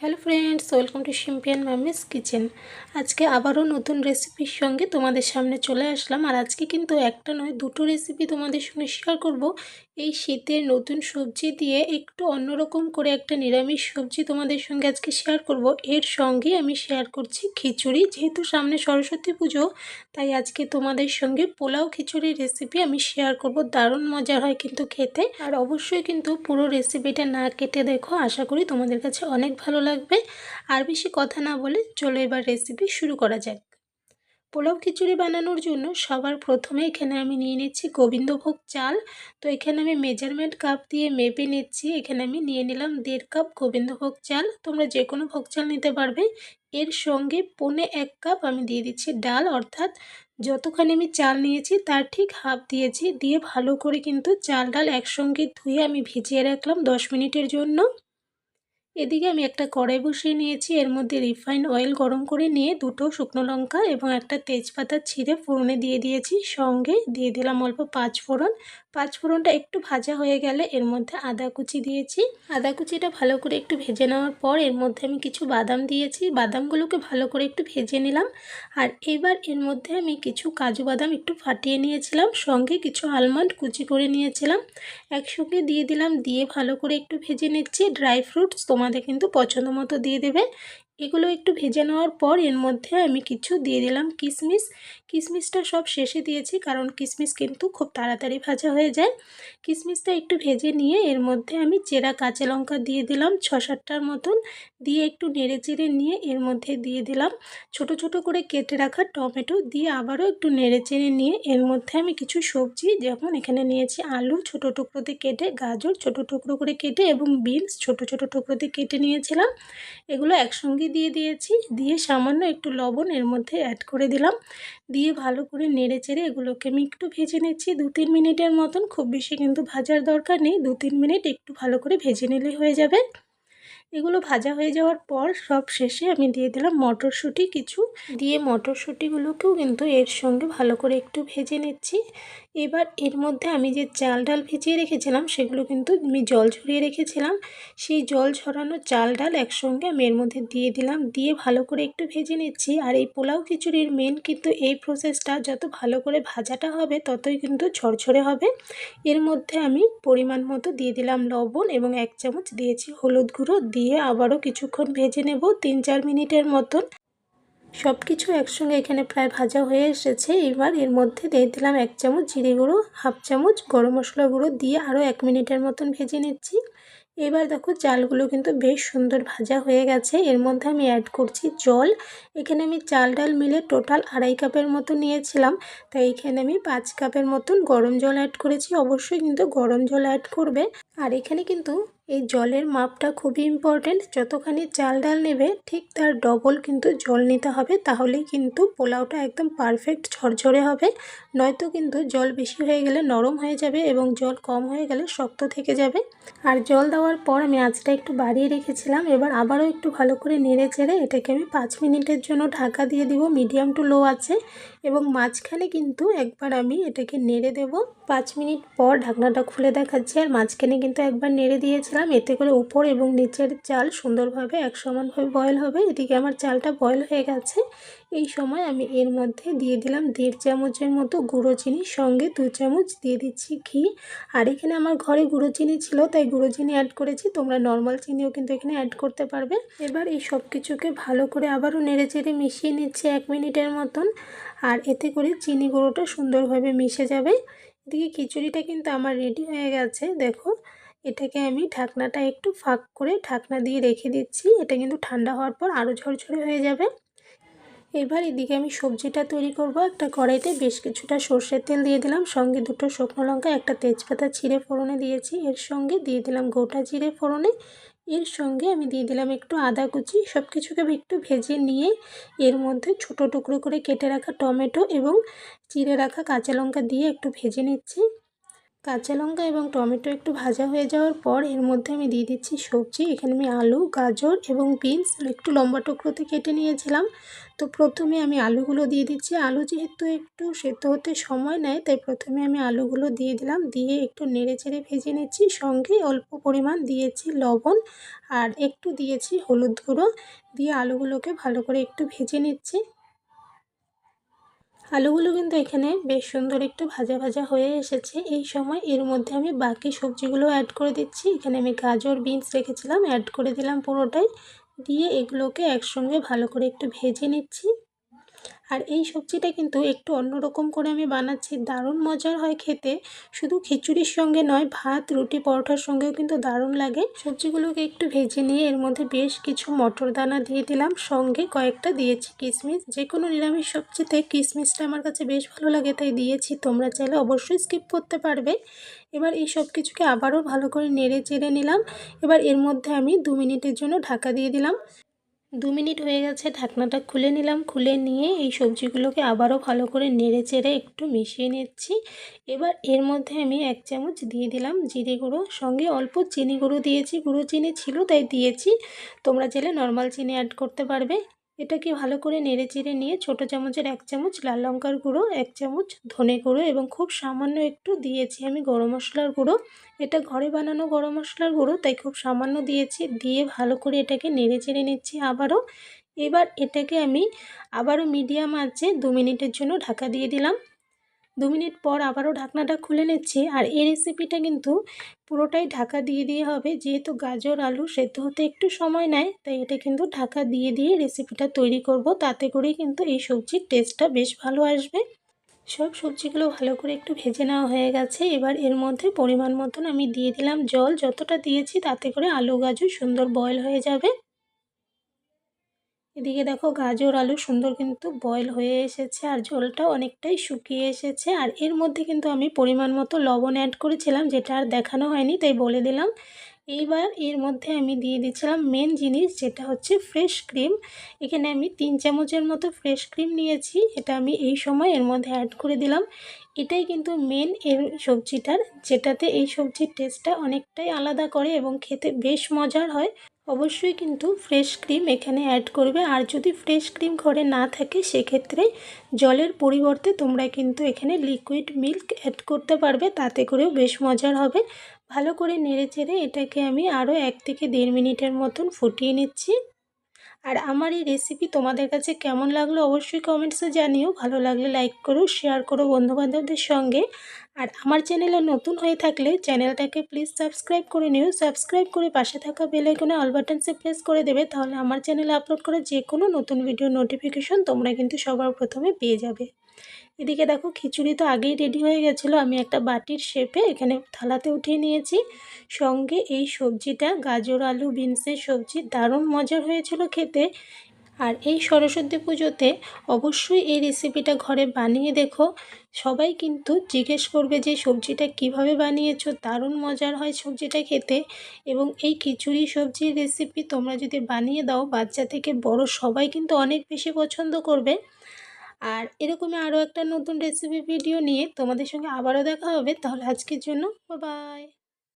Hello friends, welcome to শিম্পিয়ান মামিস kitchen. আজকে আবারও নতুন রেসিপির সঙ্গে তোমাদের সামনে চলে আসলাম। আর আজকে কিন্তু একটা নয়, দুটো রেসিপি তোমাদের সঙ্গে শেয়ার করব। এই শীতের নতুন সবজি দিয়ে একটু অন্যরকম করে একটা নিরামিষ সবজি তোমাদের সঙ্গে আজকে শেয়ার করব। এর সঙ্গে আমি শেয়ার করছি খিচুড়ি। যেহেতু সামনে সরস্বতী পুজো, তাই আজকে তোমাদের সঙ্গে পোলাও খিচুড়ির রেসিপি আমি শেয়ার করব। দারুণ মজা হয় কিন্তু খেতে। আর অবশ্যই কিন্তু পুরো রেসিপিটা না কেটে দেখো, আশা করি তোমাদের কাছে অনেক ভালো লাগবে। আর বেশি কথা না বলে চলো এবার রেসিপি শুরু করা যাক। পোলাও খিচুড়ি বানানোর জন্য সবার প্রথমে এখানে আমি নিয়ে নিচ্ছি গোবিন্দভোগ চাল। তো এখানে আমি মেজারমেন্ট কাপ দিয়ে মেপে নিচ্ছি। এখানে আমি নিয়ে নিলাম দেড় কাপ গোবিন্দভোগ চাল। তোমরা যে কোনো ভোগ চাল নিতে পারবে। এর সঙ্গে পনে এক কাপ আমি দিয়ে দিচ্ছি ডাল। অর্থাৎ যতখানি আমি চাল নিয়েছি তার ঠিক হাফ দিয়েছি। দিয়ে ভালো করে কিন্তু চাল ডাল একসঙ্গে ধুয়ে আমি ভিজিয়ে রাখলাম দশ মিনিটের জন্য। এদিকে আমি একটা কড়াই বসিয়ে নিয়েছি। এর মধ্যে রিফাইন অয়েল গরম করে নিয়ে দুটো শুকনো লঙ্কা এবং একটা তেজপাতা ছিঁড়ে ফোড়নে দিয়ে দিয়েছি। সঙ্গে দিয়ে দিলাম অল্প পাঁচ ফোড়ন। পাঁচ ফোড়নটা একটু ভাজা হয়ে গেলে এর মধ্যে আদা কুচি দিয়েছি। আদা কুচিটা ভালো করে একটু ভেজে নেওয়ার পর এর মধ্যে আমি কিছু বাদাম দিয়েছি। বাদামগুলোকে ভালো করে একটু ভেজে নিলাম। আর এবার এর মধ্যে আমি কিছু কাজু বাদাম একটু ফাটিয়ে নিয়েছিলাম। সঙ্গে কিছু আলমন্ড কুচি করে নিয়েছিলাম। একসঙ্গে দিয়ে দিলাম। দিয়ে ভালো করে একটু ভেজে নিচ্ছি। ড্রাই ফ্রুটস তোমাদের কিন্তু পছন্দ মতো দিয়ে দেবে এগুলো একটু ভেজে নেওয়ার পর এর মধ্যে আমি কিছু দিয়ে দিলাম কিশমিশ কিশমিশটা সব শেষে দিয়েছি কারণ কিশমিশ কিন্তু খুব তাড়াতাড়ি ভাজা হয়ে যায়। কিশমিশটা একটু ভেজে নিয়ে এর মধ্যে আমি চেরা কাঁচা লঙ্কা দিয়ে দিলাম ছ সাতটার মতন। দিয়ে একটু নেড়ে চেড়ে নিয়ে এর মধ্যে দিয়ে দিলাম ছোট ছোট করে কেটে রাখা টমেটো। দিয়ে আবারও একটু নেড়ে চেড়ে নিয়ে এর মধ্যে আমি কিছু সবজি যেমন এখানে নিয়েছি আলু ছোট টুকরোতে কেটে, গাজর ছোট টুকরো করে কেটে এবং বিনস ছোট ছোট টুকরোতে কেটে নিয়েছিলাম। এগুলো একসঙ্গে দিয়ে দিয়েছি, দিয়ে সামান্য একটু লবণ এর মধ্যে অ্যাড করে দিলাম। দিয়ে ভালো করে নেড়ে চেড়ে এগুলোকে আমি একটু ভেজে নিচ্ছি। দু তিন মিনিটের মতন, খুব বেশি কিন্তু ভাজার দরকার নেই। দু তিন মিনিট একটু ভালো করে ভেজে নিলেই হয়ে যাবে। এগুলো ভাজা হয়ে যাওয়ার পর সব শেষে আমি দিয়ে দিলাম মটরশুঁটি কিছু। দিয়ে মটরশুঁটিগুলোকেও কিন্তু এর সঙ্গে ভালো করে একটু ভেজে নিচ্ছি। এবার এর মধ্যে আমি যে চাল ডাল ভেজিয়ে রেখেছিলাম, সেগুলো কিন্তু আমি জল ঝরিয়ে রেখেছিলাম। সেই জল ঝরানো চাল ডাল একসঙ্গে আমি এর মধ্যে দিয়ে দিলাম। দিয়ে ভালো করে একটু ভেজে নিচ্ছি। আর এই পোলাও খিচুড়ির মেন কিন্তু এই প্রসেসটা যত ভালো করে ভাজাটা হবে, ততই কিন্তু ঝরঝরে হবে। এর মধ্যে আমি পরিমাণ মতো দিয়ে দিলাম লবণ এবং এক চামচ দিয়েছি হলুদ গুঁড়ো। দিয়ে আবারও কিছুক্ষণ ভেজে নেব তিন চার মিনিটের মতন। সব কিছু একসঙ্গে এখানে প্রায় ভাজা হয়ে এসেছে। এবার এর মধ্যে দিয়ে দিলাম এক চামচ জিরে গুঁড়ো, হাফ চামচ গরম মশলা গুঁড়ো দিয়ে আরও এক মিনিটের মতন ভেজে নিচ্ছি। এবার দেখো চালগুলো কিন্তু বেশ সুন্দর ভাজা হয়ে গেছে। এর মধ্যে আমি অ্যাড করছি জল। এখানে আমি চাল ডাল মিলে টোটাল আড়াই কাপের মতো নিয়েছিলাম। তাই এখানে আমি পাঁচ কাপের মতন গরম জল অ্যাড করেছি। অবশ্যই কিন্তু গরম জল অ্যাড করবে। আর এখানে কিন্তু এই জলের মাপটা খুবই ইম্পর্টেন্ট যতখানি চাল ডাল নেবে, ঠিক তার ডবল কিন্তু জল নিতে হবে, তাহলেই কিন্তু পোলাওটা একদম পারফেক্ট ঝরঝরে হবে। নয়তো কিন্তু জল বেশি হয়ে গেলে নরম হয়ে যাবে এবং জল কম হয়ে গেলে শক্ত থেকে যাবে। আর জল দেওয়ার পর আমি আঁচটা একটু বাড়িয়ে রেখেছিলাম। এবার আবারও একটু ভালো করে নেড়ে চেড়ে এটাকে আমি পাঁচ মিনিটের জন্য ঢাকা দিয়ে দিব। মিডিয়াম টু লো আছে। এবং মাঝখানে কিন্তু একবার আমি এটাকে নেড়ে দেব। পাঁচ মিনিট পর ঢাকনাটা খুলে দেখাচ্ছি। আর মাঝখানে কিন্তু একবার নেড়ে দিয়েছিলাম। এতে করে উপর এবং নিচের চাল সুন্দরভাবে এক সমানভাবে বয়েল হবে। এদিকে আমার চালটা বয়েল হয়ে গেছে। এই সময় আমি এর মধ্যে দিয়ে দিলাম দেড় চামচের মতো গুঁড়ো চিনি, সঙ্গে দু চামচ দিয়ে দিচ্ছি ঘি। আর এখানে আমার ঘরে গুঁড়ো চিনি ছিল, তাই গুঁড়ো চিনি অ্যাড করেছি। তোমরা নর্মাল চিনিও কিন্তু এখানে অ্যাড করতে পারবে। এবার এই সব কিছুকে ভালো করে আবারও নেড়ে চেড়ে মিশিয়ে নিচ্ছে এক মিনিটের মতন। আর এতে করে চিনি গুঁড়োটা সুন্দরভাবে মিশে যাবে। এদিকে খিচুড়িটা কিন্তু আমার রেডি হয়ে গেছে, দেখো। এটাকে আমি ঢাকনাটা একটু ফাঁক করে ঢাকনা দিয়ে রেখে দিচ্ছি। এটা কিন্তু ঠান্ডা হওয়ার পর আরও ঝরঝরে হয়ে যাবে। এবার এদিকে আমি সবজিটা তৈরি করব। একটা কড়াইতে বেশ কিছুটা সর্ষের তেল দিয়ে দিলাম। সঙ্গে দুটো শুকনো লঙ্কা, একটা তেজপাতা ছিঁড়ে ফোড়নে দিয়েছি। এর সঙ্গে দিয়ে দিলাম গোটা জিরে ফোড়নে। এর সঙ্গে আমি দিয়ে দিলাম একটু আদা কুচি। সব কিছুকে আমি একটু ভেজে নিয়ে এর মধ্যে ছোট টুকরো করে কেটে রাখা টমেটো এবং চিড়ে রাখা কাঁচা লঙ্কা দিয়ে একটু ভেজে নিচ্ছি। কাঁচা লঙ্কা এবং টমেটো একটু ভাজা হয়ে যাওয়ার পর এর মধ্যে আমি দিয়ে দিচ্ছি সবজি। এখানে আমি আলু, গাজর এবং বিনস একটু লম্বা টুকরোতে কেটে নিয়েছিলাম। তো প্রথমে আমি আলুগুলো দিয়ে দিচ্ছি। আলু যেহেতু একটু সেদ্ধ হতে সময় নেয়, তাই প্রথমে আমি আলুগুলো দিয়ে দিলাম। দিয়ে একটু নেড়ে চেড়ে ভেজে নিচ্ছি। সঙ্গে অল্প পরিমাণ দিয়েছি লবণ আর একটু দিয়েছি হলুদ গুঁড়ো। দিয়ে আলুগুলোকে ভালো করে একটু ভেজে নিচ্ছি। আলুগুলো কিন্তু এখানে বেশ সুন্দর একটু ভাজা ভাজা হয়ে এসেছে। এই সময় এর মধ্যে আমি বাকি সবজিগুলো অ্যাড করে দিচ্ছি। এখানে আমি গাজর বিনস রেখেছিলাম অ্যাড করে দিলাম পুরোটাই। দিয়ে এগুলোকে একসঙ্গে ভালো করে একটু ভেজে নিচ্ছি। আর এই সবজিটা কিন্তু একটু অন্যরকম করে আমি বানাচ্ছি। দারুণ মজার হয় খেতে। শুধু খিচুড়ির সঙ্গে নয়, ভাত, রুটি, পরোটার সঙ্গেও কিন্তু দারুণ লাগে। সবজিগুলোকে একটু ভেজে নিয়ে এর মধ্যে বেশ কিছু মটর দানা দিয়ে দিলাম। সঙ্গে কয়েকটা দিয়েছি কিশমিশ যে কোনো নিরামিষ সবজিতে কিশমিশটা আমার কাছে বেশ ভালো লাগে, তাই দিয়েছি। তোমরা চাইলে অবশ্যই স্কিপ করতে পারবে। এবার এই সব কিছুকে আবারও ভালো করে নেড়ে চেড়ে নিলাম। এবার এর মধ্যে আমি দু মিনিটের জন্য ঢাকা দিয়ে দিলাম। দু মিনিট হয়ে গেছে, ঢাকনাটা খুলে নিলাম, খুলে নিয়ে এই সবজিগুলোকে আবারও ভালো করে নেড়ে চেড়ে একটু মিশিয়ে নিচ্ছি। এবার এর মধ্যে আমি এক চামচ দিয়ে দিলাম জিরে গুঁড়ো, সঙ্গে অল্প চিনি গুঁড়ো দিয়েছি। গুঁড়ো চিনি ছিল তাই দিয়েছি। তোমরা চাইলে নর্মাল চিনি অ্যাড করতে পারবে। এটাকে ভালো করে নেড়ে চেড়ে নিয়ে ছোটো চামচের এক চামচ লাল লঙ্কার গুঁড়ো, এক চামচ ধনে গুঁড়ো এবং খুব সামান্য একটু দিয়েছি আমি গরম মশলার গুঁড়ো। এটা ঘরে বানানো গরম মশলার গুঁড়ো, তাই খুব সামান্য দিয়েছি, দিয়ে ভালো করে এটাকে নেড়ে চেড়ে নিচ্ছি আবারও। এবার এটাকে আমি আবারও মিডিয়াম আছে দু মিনিটের জন্য ঢাকা দিয়ে দিলাম। দু মিনিট পর আবারও ঢাকনাটা খুলে নিচ্ছি। আর এই রেসিপিটা কিন্তু পুরোটাই ঢাকা দিয়ে দিয়ে হবে। যেহেতু গাজর, আলু সেদ্ধ হতে একটু সময় নেয়, তাই এটা কিন্তু ঢাকা দিয়ে দিয়ে রেসিপিটা তৈরি করব। তাতে করেই কিন্তু এই সবজির টেস্টটা বেশ ভালো আসবে। সব সবজিগুলো ভালো করে একটু ভেজে নেওয়া হয়ে গেছে। এবার এর মধ্যে পরিমাণ মতন আমি দিয়ে দিলাম জল। যতটা দিয়েছি তাতে করে আলু, গাজর সুন্দর বয়ল হয়ে যাবে। এদিকে দেখো গাজর আলু সুন্দর কিন্তু বয়ল হয়ে এসেছে আর ঝোলটা অনেকটাই শুকিয়ে এসেছে। আর এর মধ্যে কিন্তু আমি পরিমাণ মতো লবণ অ্যাড করেছিলাম, যেটা আর দেখানো হয়নি, তাই বলে দিলাম। এইবার এর মধ্যে আমি দিয়ে দিচ্ছিলাম মেন জিনিস, যেটা হচ্ছে ফ্রেশ ক্রিম এখানে আমি তিন চামচের মতো ফ্রেশ ক্রিম নিয়েছি, এটা আমি এই সময় এর মধ্যে অ্যাড করে দিলাম। এটাই কিন্তু মেন এর সবজিটার, যেটাতে এই সবজির টেস্টটা অনেকটাই আলাদা করে এবং খেতে বেশ মজার হয়। অবশ্যই কিন্তু ফ্রেশ ক্রিম এখানে অ্যাড করবে। আর যদি ফ্রেশ ক্রিম ঘরে না থাকে, সেক্ষেত্রে জলের পরিবর্তে তোমরা কিন্তু এখানে লিকুইড মিল্ক অ্যাড করতে পারবে। তাতে করেও বেশ মজার হবে। ভালো করে নেড়ে চেড়ে এটাকে আমি আরও এক থেকে দেড় মিনিটের মতন ফুটিয়ে নিচ্ছি। আর আমার এই রেসিপি তোমাদের কাছে কেমন লাগল অবশ্যই কমেন্টসে জানিও। ভালো লাগলে লাইক করো শেয়ার করো বন্ধুবান্ধবদের সঙ্গে। আর আমার চ্যানেলে নতুন হয়ে থাকলে চ্যানেলটাকে প্লিজ সাবস্ক্রাইব করে নিও। সাবস্ক্রাইব করে পাশে থাকা বেলাইকনে অল বাটনসে প্রেস করে দেবে, তাহলে আমার চ্যানেলে আপলোড করা যে কোনো নতুন ভিডিও নোটিফিকেশন তোমরা কিন্তু সবার প্রথমে পেয়ে যাবে। এদিকে দেখো খিচুড়ি তো আগেই রেডি হয়ে গেছিল, আমি একটা বাটির শেপে এখানে থালাতে উঠিয়ে নিয়েছি। সঙ্গে এই সবজিটা গাজর, আলু, বিনসের সবজি, দারুণ মজার হয়েছিল খেতে। আর এই সরস্বতী পুজোতে অবশ্যই এই রেসিপিটা ঘরে বানিয়ে দেখো। সবাই কিন্তু জিজ্ঞেস করবে যে সবজিটা কীভাবে বানিয়েছো, দারুণ মজার হয় সবজিটা খেতে। এবং এই খিচুড়ি সবজির রেসিপি তোমরা যদি বানিয়ে দাও, বাচ্চা থেকে বড় সবাই কিন্তু অনেক বেশি পছন্দ করবে। আর এরকমই আরও একটা নতুন রেসিপি ভিডিও নিয়ে তোমাদের সঙ্গে আবারও দেখা হবে। তাহলে আজকের জন্য বাই